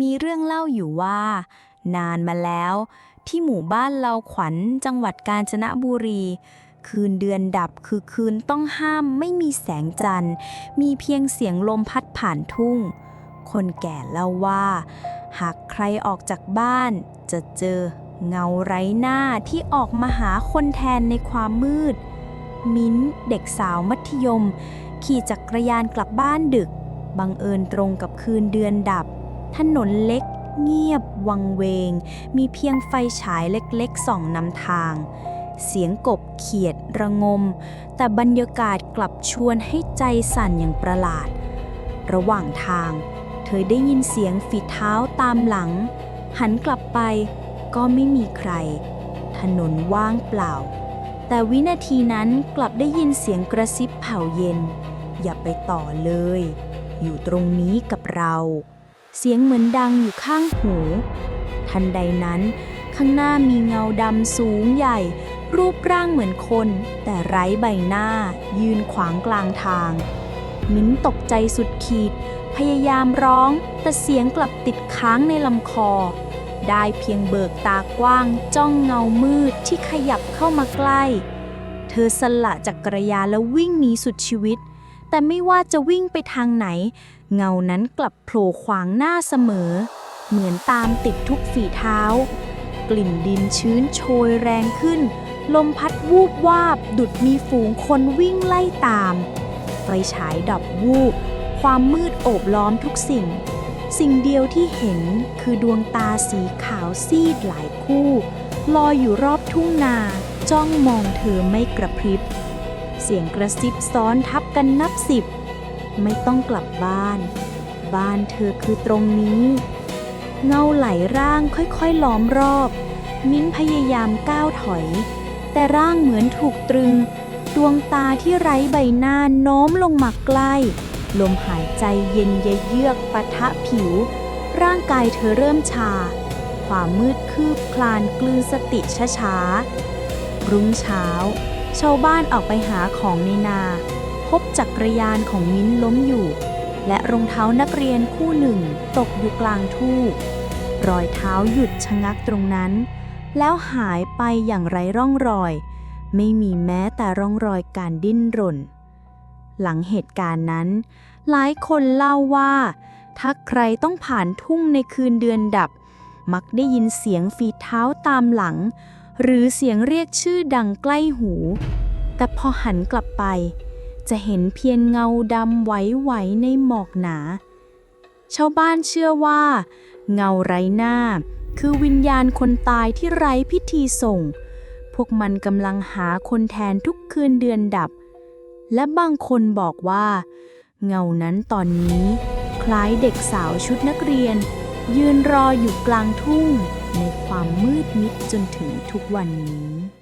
มีเรื่องเล่าอยู่ว่า นานมาแล้ว ที่หมู่บ้านเราขวัญจังหวัดกาญจนบุรี คืนเดือนดับคือคืนต้องห้ามไม่มีแสงจันทร์ มีเพียงเสียงลมพัดผ่านทุ่ง คนแก่เล่าว่า หากใครออกจากบ้าน จะเจอเงาไร้หน้าที่ออกมาหาคนแทนในความมืด มิ้นเด็กสาวมัธยม ขี่จักรยานกลับบ้านดึก บังเอิญตรงกับคืนเดือนดับ ถนนเล็กเงียบวังเวง มีเพียงไฟฉายเล็กๆส่องนำทาง เสียงกบเขียดระงม แต่บรรยากาศกลับชวนให้ใจสั่นอย่างประหลาด ระหว่างทาง เธอได้ยินเสียงฝีเท้าตามหลัง หันกลับไปก็ไม่มีใคร ถนนว่างเปล่า แต่วินาทีนั้นกลับได้ยินเสียงกระซิบเผ่าเย็น อย่าไปต่อเลย อยู่ตรงนี้กับเรา เสียงเหมือนดังอยู่ข้างหู ทันใดนั้น ข้างหน้ามีเงาดำสูงใหญ่ รูปร่างเหมือนคน แต่ไร้ใบหน้า ยืนขวางกลางทาง มิ้นตกใจสุดขีด พยายามร้อง แต่เสียงกลับติดค้างในลำคอ ได้เพียงเบิกตากว้าง จ้องเงามืดที่ขยับเข้ามาใกล้ เธอสละจักกรยานแล้ววิ่งหนีสุดชีวิต แต่ไม่ว่าจะวิ่งไปทางไหน เงานั้นกลับโผล่ขวางหน้าเสมอ เหมือนตามติดทุกฝีเท้า กลิ่นดินชื้นโชยแรงขึ้น ลมพัดวูบวาบ ดุดมีฝูงคนวิ่งไล่ตาม ไฟฉายดับวูบ ความมืดโอบล้อมทุกสิ่ง สิ่งเดียวที่เห็นคือดวงตาสีขาวซีดหลายคู่ ลอยอยู่รอบทุ่งนาจ้องมองเธอไม่กระพริบ เสียงกระซิบซ้อนทับกันนับสิบ ต้องกลับบ้าน บ้านเธอคือตรงนี้ เงาไหลร่างค่อยๆล้อมรอบ มิ้นพยายามก้าวถอย แต่ร่างเหมือนถูกตรึง ดวงตาที่ไร้ใบหน้าโน้มลงมาใกล้ ลมหายใจเย็นเยือกปะทะผิว ร่างกายเธอเริ่มชา ความมืดคืบคลานกลืนสติช้าๆรุ่งเช้า ชาวบ้านออกไปหาของในนา พบจักรยานของมิ้นล้มอยู่ และรองเท้านักเรียนคู่หนึ่งตกอยู่กลางทุ่งรอยเท้าหยุดชะงักตรงนั้น แล้วหายไปอย่างไร้ร่องรอย ไม่มีแม้แต่ร่องรอยการดิ้นรน หลังเหตุการณ์นั้น หลายคนเล่าว่าถ้าใครต้องผ่านทุ่งในคืนเดือนดับ มักได้ยินเสียงฝีเท้าตามหลัง หรือเสียงเรียกชื่อดังใกล้หู แต่พอหันกลับไป จะเห็นเพียงเงาดำไหวๆในหมอกหนา ชาวบ้านเชื่อว่า เงาไร้หน้า คือวิญญาณคนตายที่ไร้พิธีส่ง พวกมันกำลังหาคนแทนทุกคืนเดือนดับ และบางคนบอกว่า เงานั้นตอนนี้ คล้ายเด็กสาวชุดนักเรียน ยืนรออยู่กลางทุ่ง ในความมืดมิดจนถึงทุกวันนี้